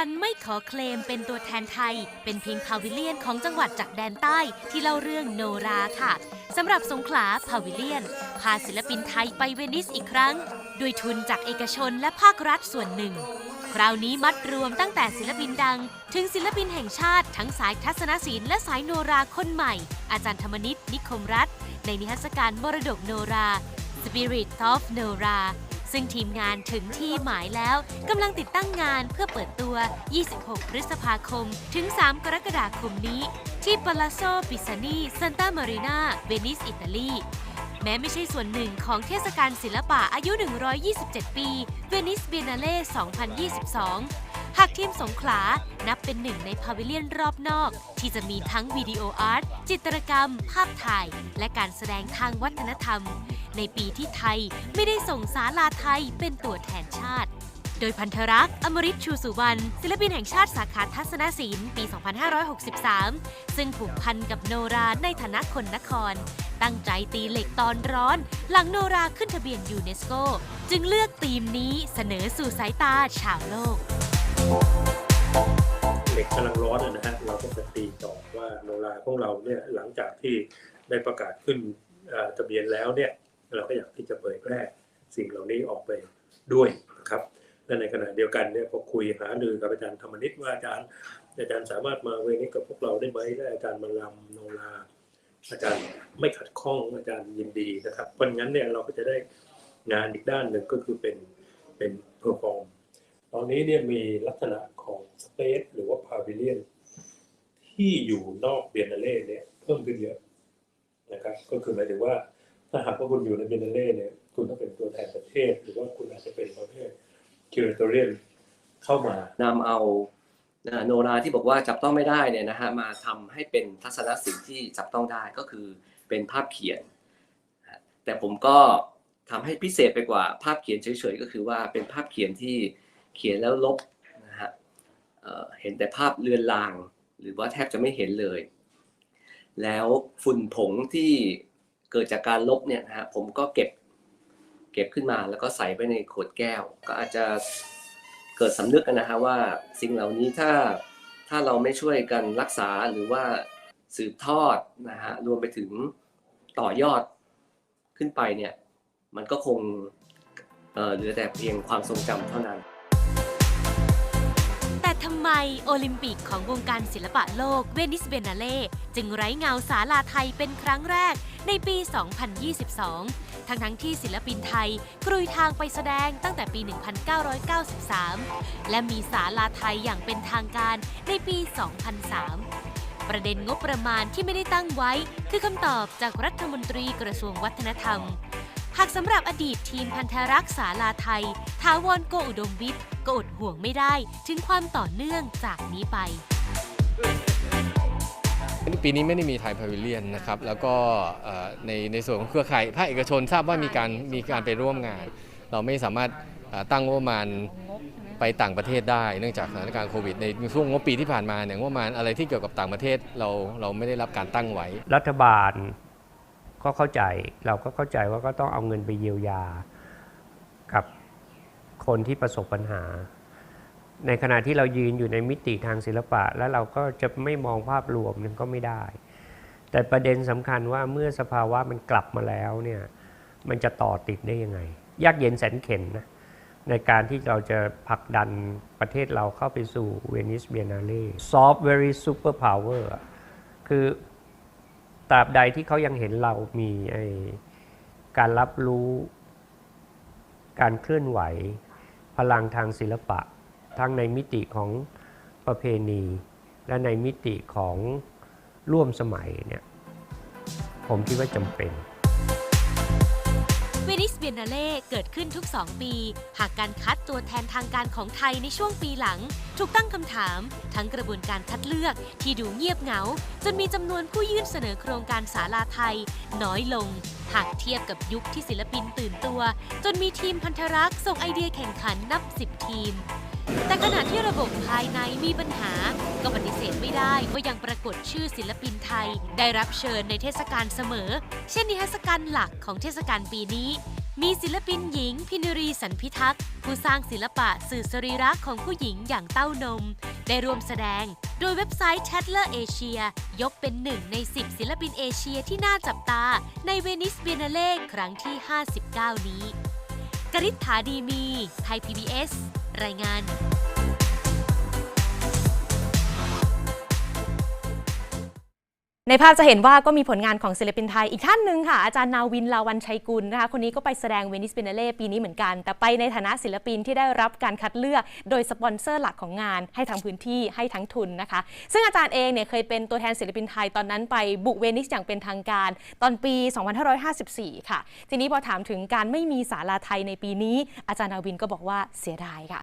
กันไม่ขอเคลมเป็นตัวแทนไทย เป็นเพียงพาวิเลียนของจังหวัดจากแดนใต้ที่เล่าเรื่องโนราค่ะสำหรับสงขลาพาวิเลียน พาศิลปินไทยไปเวนิสอีกครั้ง ด้วยทุนจากเอกชนและภาครัฐส่วนหนึ่ง คราวนี้มัดรวมตั้งแต่ศิลปินดัง ถึงศิลปินแห่งชาติทั้งสายทัศนศิลป์และสายโนราคนใหม่ อาจารย์ธรรมนิตนิคมรัฐ ในนิทรรศการมรดกโนรา Spirit of Nora ซึ่งทีมงานถึงที่หมายแล้วกำลังติดตั้งงานเพื่อเปิดตัว 26 พฤษภาคม ถึง 3 กรกฎาคมนี้ ที่ Palazzo Pisani Santa Marina เวนิส อิตาลี แม้ไม่ใช่ส่วนหนึ่งของเทศกาลศิลปะอายุ 127 ปี เวนิสเบียนาเล่ 2022 หากทีมสงขลา นับเป็นหนึ่งในพาวิเลียนรอบนอก ที่จะมีทั้งวิดีโออาร์ต จิตรกรรม ภาพถ่าย และการแสดงทางวัฒนธรรม ในปีที่ไทยไม่ได้ส่งสาลาไทยเป็นตัวแทนชาติ โดยพันธรักษ์อมริตชูสุวรรณศิลปินแห่งชาติสาขาทัศนศิลป์ปี 2563 ซึ่งผูกพันกับโนราในฐานะคนนครตั้งใจตีเหล็กตอนร้อน หลังโนราขึ้นทะเบียนยูเนสโก จึงเลือกธีมนี้เสนอสู่สายตาชาวโลก เหล็กกำลังร้อนนะฮะเราก็จะตีต่อว่าโนราของเราเนี่ยหลังจากที่ได้ประกาศขึ้นทะเบียนแล้วเนี่ยเราก็อยากที่จะเผยแพร่สิ่งเหล่านี้ออกไปด้วยนะครับและในขณะเดียวกันเนี่ยพอคุยหารือกับอาจารย์ธรรมนิตว่าอาจารย์อาจารย์สามารถมาเวนี้กับพวกเราได้ไหมและอาจารย์มาลำโนราอาจารย์ไม่ขัดข้องอาจารย์ยินดีนะครับเพราะงั้นเนี่ยเราก็จะได้งานอีกด้านหนึ่งก็คือเป็นเป็นเพอร์ฟอร์ม ตอนนี้เนี่ยมีลักษณะของสเปซหรือว่าพาวิเลียนที่อยู่นอกเบียนนาเล่เนี่ยเพิ่มขึ้นเยอะนะครับ ก็คือหมายถึงว่าถ้าหากว่าคุณอยู่ในเบียนนาเล่เนี่ยคุณต้องเป็นตัวแทนประเทศ หรือว่าคุณอาจจะเป็นประเภทคิวเรตเรียนเข้ามานำเอาโนราที่บอกว่าจับต้องไม่ได้เนี่ยนะฮะมาทำให้เป็นทัศนศิลป์ที่จับต้องได้ก็คือเป็นภาพเขียน แต่ผมก็ทำให้พิเศษไปกว่าภาพเขียนเฉยๆก็คือว่าเป็นภาพเขียนที่ เขียนแล้วลบนะฮะเห็นแต่ภาพเลือนลาง หรือว่าแทบจะไม่เห็นเลย แล้วฝุ่นผงที่เกิดจากการลบเนี่ยนะฮะผมก็เก็บเก็บขึ้นมาแล้วก็ใส่ไว้ในขวดแก้ว ก็อาจจะเกิดสำนึกกันนะฮะว่าสิ่งเหล่านี้ถ้าถ้าเราไม่ช่วยกันรักษาหรือว่าสืบทอดนะฮะรวมไปถึงต่อยอดขึ้นไปเนี่ยมันก็คงเเหลือแต่เพียงความทรงจำเท่านั้น แต่โอลิมปิกของวงการศิลปะโลกเวนิสเบนาเล่จึงไร้เงาสาลาไทยเป็นครั้งแรกในปี 2022 ทั้งทั้งที่ศิลปินไทยกรุยทางไปแสดงตั้งแต่ปี 1993 และมีสาลาไทยอย่างเป็นทางการในปี 2003ประเด็นงบประมาณที่ไม่ได้ตั้งไว้ คือคำตอบจากรัฐมนตรีกระทรวงวัฒนธรรมากสำหรับอดีตทีมพันธรักษ์สาลาไทยทาวรโกอุดมวิทย์ก็อดห่วงไม่ได้ถึงความต่อเนื่องจากนี้ไป ปีนี้ไม่ได้มีไทยพาวิเลียนนะครับ แล้วก็เอ่อในในส่วนของเครือข่ายภาคเอกชนทราบว่ามีการมีการไปร่วมงาน เราไม่สามารถเอ่อตั้งงบประมาณไปต่างประเทศได้ เนื่องจากสถานการณ์โควิดในช่วงงบปีที่ผ่านมาเนี่ยงบประมาณอะไรที่เกี่ยวกับต่างประเทศเราเราไม่ได้รับการตั้งไว้ รัฐบาล ก็เข้าใจเราก็เข้าใจว่าก็ต้องเอาเงินไปเยียวยา กับคนที่ประสบปัญหา ในขณะที่เรายืนอยู่ในมิติทางศิลปะ แล้วเราก็จะไม่มองภาพรวมนั้นก็ไม่ได้ แต่ประเด็นสำคัญว่าเมื่อสภาวะมันกลับมาแล้วเนี่ยมันจะต่อติดได้ยังไง ยากเย็นแสนเข็นนะในการที่เราจะผลักดันประเทศเราเข้าไปสู่เวนิสเบียนาเล่ soft very super power อะคือ ตราบใดที่เขายังเห็นเรามีไอการรับรู้ การเคลื่อนไหว พลังทางศิลปะ ทั้งในมิติของประเพณี และในมิติของร่วมสมัยเนี่ยผมคิดว่าจำเป็น วนิสเบียนาเล่เกิดขึ้นทุก 2 ปี หากการคัดตัวแทนทางการของไทยในช่วงปีหลัง ถูกตั้งคำถาม ทั้งกระบวนการคัดเลือกที่ดูเงียบเหงา จนมีจำนวนผู้ยื่นเสนอโครงการศาลาไทย น้อยลง หากเทียบกับยุคที่ศิลปินตื่นตัว จนมีทีมพันธรักษ์ส่งไอเดียแข่งขันนับ 10 ทีม แต่ขณะที่ระบบภายในมีปัญหา ก็ปฏิเสธไม่ได้ว่ายังปรากฏชื่อศิลปินไทย ได้รับเชิญในเทศกาลเสมอ เช่นนิทรรศการหลักของเทศกาลปีนี้ มีศิลปินหญิง พินรีสันพิทักษ์ผู้สร้างศิลปะสื่อสรีระของผู้หญิงอย่างเต้านม ได้ร่วมแสดง โดยเว็บไซต์ Chatler Asia ยกเป็นหนึ่งใน 10 ศิลปินเอเชียที่น่าจับตา ในเวนิสเบียนาเล่ครั้งที่ 59 นี้กริษฐาดีมี ไทย PBS รายงานในภาพจะเห็นว่าก็มีผลงานของศิลปินไทยอีกท่านหนึ่งค่ะ อาจารย์นาวินลาวันชัยกุลนะคะ คนนี้ก็ไปแสดงเวนิสเบเนเล่ปีนี้เหมือนกัน แต่ไปในฐานะศิลปินที่ได้รับการคัดเลือกโดยสปอนเซอร์หลักของงาน ให้ทั้งพื้นที่ให้ทั้งทุนนะคะ ซึ่งอาจารย์เองเนี่ยเคยเป็นตัวแทนศิลปินไทยตอนนั้นไปบุกเวนิสอย่างเป็นทางการ ตอนปี 2554 ค่ะ ทีนี้พอถามถึงการไม่มีศาลาไทยในปีนี้ อาจารย์นาวินก็บอกว่าเสียดายค่ะ